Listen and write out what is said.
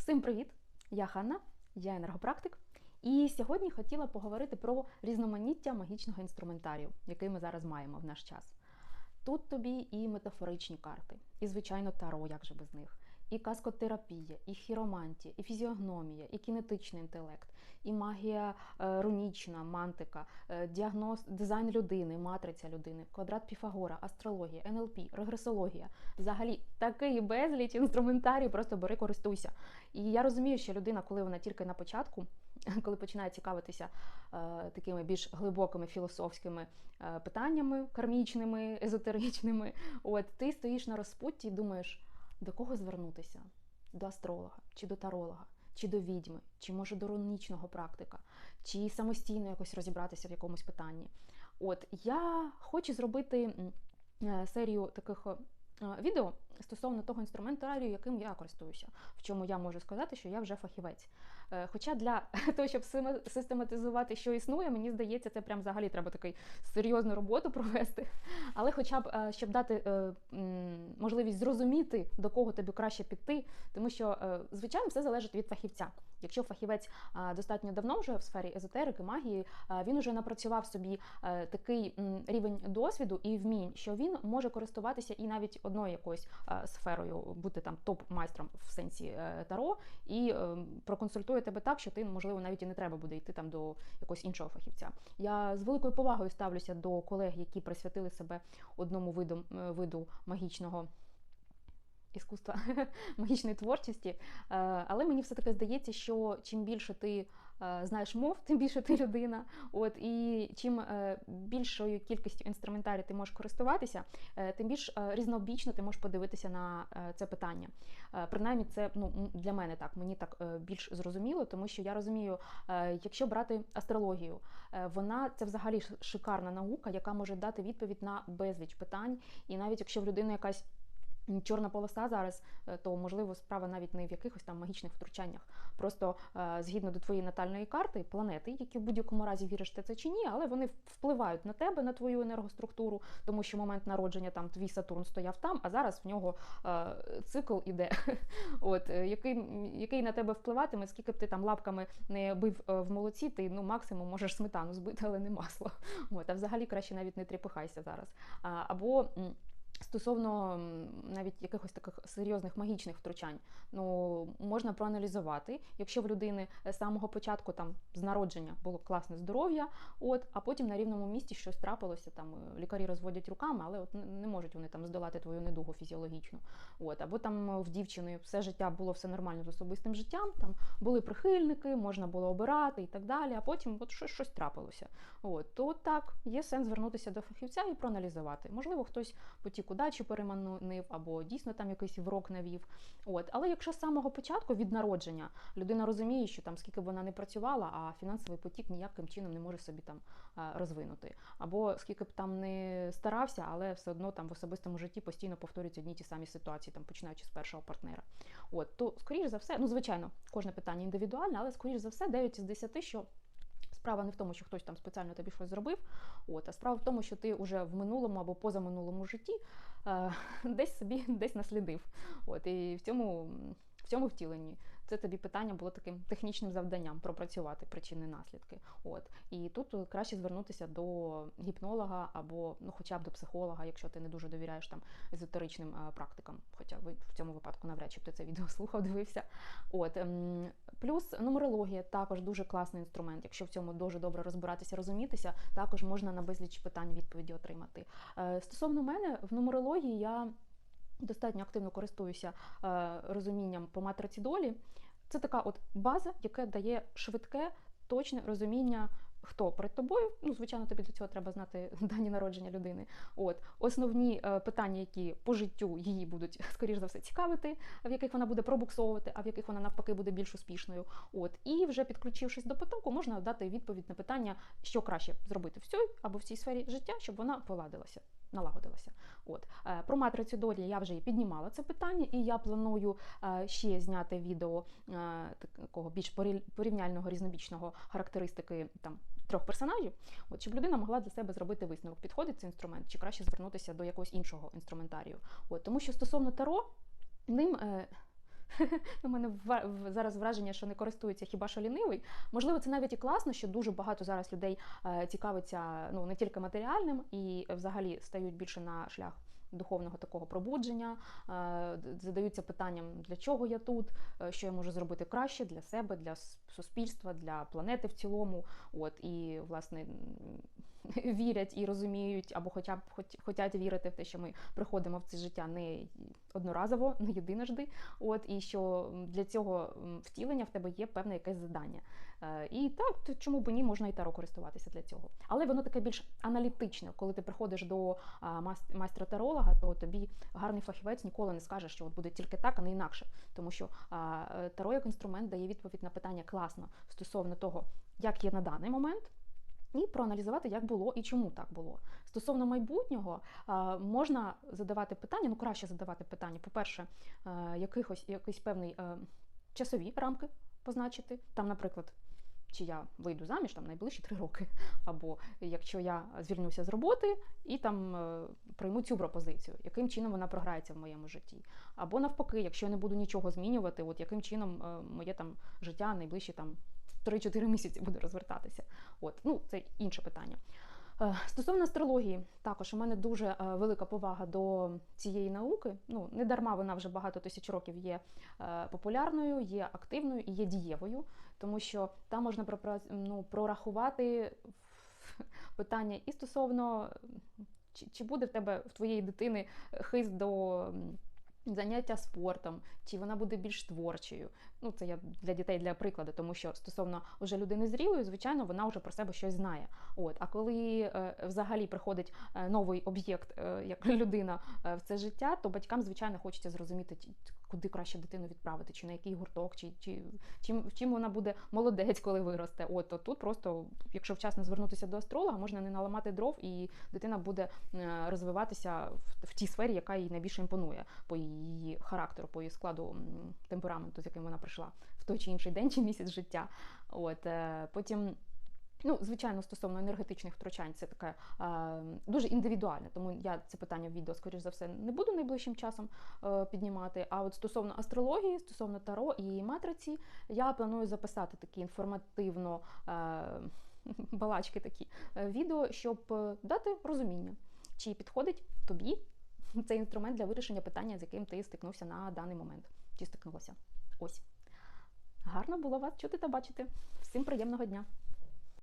Всім привіт! Я Ханна, я енергопрактик. І сьогодні хотіла поговорити про різноманіття магічного інструментарію, який ми зараз маємо в наш час. Тут тобі і метафоричні карти, і, звичайно, таро, як же без них, і каскотерапія, і хіромантія, і фізіогномія, і кінетичний інтелект, і магія е, рунічна, мантика, е, діагноз, дизайн людини, матриця людини, квадрат Піфагора, астрологія, НЛП, регресологія. Взагалі такий безліч інструментарій, просто бери, користуйся. І я розумію, що людина, коли вона тільки на початку, коли починає цікавитися е, такими більш глибокими філософськими питаннями, кармічними, езотеричними, от ти стоїш на розпутті і думаєш, до кого звернутися? До астролога чи до таролога? Чи до відьми, чи може до рунічного практика, чи самостійно якось розібратися в якомусь питанні. От я хочу зробити е, серію таких е, відео стосовно того інструментарію, яким я користуюся, в чому я можу сказати, що я вже фахівець. Е, Хоча для того, щоб систематизувати, що існує, мені здається, це прям взагалі треба такий серйозну роботу провести. Але хоча б е, щоб дати е, можливість зрозуміти, до кого тобі краще піти, тому що, е, звичайно, все залежить від фахівця. Якщо фахівець е, достатньо давно вже в сфері езотерики, магії, е, він вже напрацював собі е, такий рівень досвіду і вмінь, що він може користуватися і навіть одною якоюсь е, сферою, бути там топ-майстром в сенсі е, таро, і е, проконсультує тебе так, що ти, можливо, навіть і не треба буде йти там до якогось іншого фахівця. Я з великою повагою ставлюся до колег, які присвятили себе одному виду, виду магічного. Іскусства магічної творчості, Е, але мені все таки здається, що чим більше ти е, знаєш мов, тим більше ти людина. От і чим е, більшою кількістю інструментарію ти можеш користуватися, тим більш різнобічно ти можеш подивитися на це питання. Принаймні, це ну для мене так, мені так більш зрозуміло, тому що я розумію, якщо брати астрологію, вона це взагалі шикарна наука, яка може дати відповідь на безліч питань, і навіть якщо в людини якась Чорна полоса зараз, е, то можливо справа навіть не в якихось там магічних втручаннях. Просто е, згідно до твоєї натальної карти, планети, які в будь-якому разі віриш ти це чи ні, але вони впливають на тебе, на твою енергоструктуру, тому що момент народження там твій Сатурн стояв там, а зараз в нього е, цикл іде, от який, який на тебе впливатиме, скільки б ти там лапками не бив в молоці, ти ну максимум можеш сметану збити, але не масло. От, а взагалі краще навіть не тріпихайся зараз. Або Стосовно навіть якихось таких серйозних магічних втручань, ну можна проаналізувати, якщо в людини з самого початку там з народження було класне здоров'я, от а потім на рівному місці щось трапилося. Там е, лікарі розводять руками, але от не- не можуть вони там здолати твою недугу фізіологічну. От або там е, в дівчини все життя було все нормально з особистим життям. Там були прихильники, можна було обирати і так далі. А потім от щось, щось трапилося. От то так є сенс звернутися до фахівця і проаналізувати. Можливо, хтось потік удачі переманив, або дійсно там якийсь врок навів. От, але якщо з самого початку від народження людина розуміє, що там скільки б вона не працювала, а фінансовий потік ніяким чином не може собі там розвинути, або скільки б там не старався, але все одно там в особистому житті постійно повторюються одні ті самі ситуації, там починаючи з першого партнера. От то, скоріш за все, ну звичайно, кожне питання індивідуальне, але скоріш за все, 9 із 10, що Справа не в тому, що хтось там спеціально тобі щось зробив, от, а справа в тому, що ти вже в минулому або позаминулому житті е, десь собі десь наслідив. От, і в цьому, в цьому втіленні це тобі питання було таким технічним завданням пропрацювати причини наслідки. От. І тут е, краще звернутися до гіпнолога або ну, хоча б до психолога, якщо ти не дуже довіряєш там езотеричним е, практикам. Хоча ви в цьому випадку навряд чи б ти це відео слухав, дивився. От. ем, Плюс нумерологія також дуже класний інструмент. Якщо в цьому дуже добре розбиратися, розумітися, також можна на безліч питань відповіді отримати. Е, Стосовно мене, в нумерології я достатньо активно користуюся е, розумінням по матриці долі. Це така от база, яка дає швидке, точне розуміння. Хто перед тобою? Ну, звичайно, тобі для цього треба знати дані народження людини. От основні е, питання, які по життю її будуть, скоріш за все, цікавити, в яких вона буде пробуксовувати, а в яких вона навпаки буде більш успішною. От і вже підключившись до потоку, можна дати відповідь на питання, що краще зробити в цій або в цій сфері життя, щоб вона поладилася. Налагодилася. От Е, про матрицю долі я вже і піднімала це питання, і я планую е, ще зняти відео е, такого більш порі- порівняльного різнобічного характеристики там трьох персонажів, от щоб людина могла для себе зробити висновок, підходить цей інструмент, чи краще звернутися до якогось іншого інструментарію. От тому що стосовно таро, ним. У мене зараз враження, що не користується хіба що лінивий. Можливо, це навіть і класно, що дуже багато зараз людей е, цікавиться ну не тільки матеріальним і взагалі стають більше на шлях. Духовного такого пробудження, е, задаються питанням, для чого я тут, е, що я можу зробити краще для себе, для суспільства, для планети в цілому. От і власне вірять і розуміють, або хоча б хоч, хотять вірити в те, що ми приходимо в це життя не одноразово, не єдиножди. От і що для цього втілення в тебе є певне якесь завдання. Е, І так, чому б ні, можна і таро користуватися для цього. Але воно таке більш аналітичне. Коли ти приходиш до а, мас- майстра-таролога, то тобі гарний фахівець ніколи не скаже, що от буде тільки так, а не інакше. Тому що е, таро як інструмент дає відповідь на питання класно стосовно того, як є на даний момент. І проаналізувати, як було і чому так було. Стосовно майбутнього, можна задавати питання, ну краще задавати питання. По-перше, е, якихось якийсь певний часові рамки позначити. Там, наприклад, чи я вийду заміж там найближчі три роки, або якщо я звільнюся з роботи і там е, прийму цю пропозицію, яким чином вона програється в моєму житті. Або навпаки, якщо я не буду нічого змінювати, от яким чином е, моє там життя найближчі там 3-4 місяці буде розвертатися. От, ну це інше питання. Е, Стосовно астрології, також у мене дуже е, велика повага до цієї науки. Ну не дарма вона вже багато тисяч років є е, популярною, є активною і є дієвою, тому що там можна ну, прорахувати питання і стосовно чи, буде в тебе в твоєї дитини хист до заняття спортом, чи вона буде більш творчою. Ну, це я для дітей для прикладу, тому що стосовно вже людини зрілої, звичайно, вона вже про себе щось знає. От, а коли е, взагалі приходить е, новий об'єкт, е, як людина е, в це життя, то батькам, звичайно, хочеться зрозуміти, куди краще дитину відправити, чи на який гурток, чи, чи чим, чим вона буде молодець, коли виросте. От то тут просто, якщо вчасно звернутися до астролога, можна не наламати дров, і дитина буде е, розвиватися в, в тій сфері, яка їй найбільше імпонує по її характеру, по її складу темпераменту, з яким вона прийшла в той чи інший день чи місяць життя. От е, потім. Ну, звичайно, стосовно енергетичних втручань, це таке е, дуже індивідуальне, тому я це питання в відео, скоріш за все, не буду найближчим часом е, піднімати. А от стосовно астрології, стосовно таро і матриці, я планую записати такі інформативно е, балачки такі е, відео, щоб е, дати розуміння, чи підходить тобі цей інструмент для вирішення питання, з яким ти стикнувся на даний момент, чи стикнулася. Ось. Гарно було вас чути та бачити. Всім приємного дня!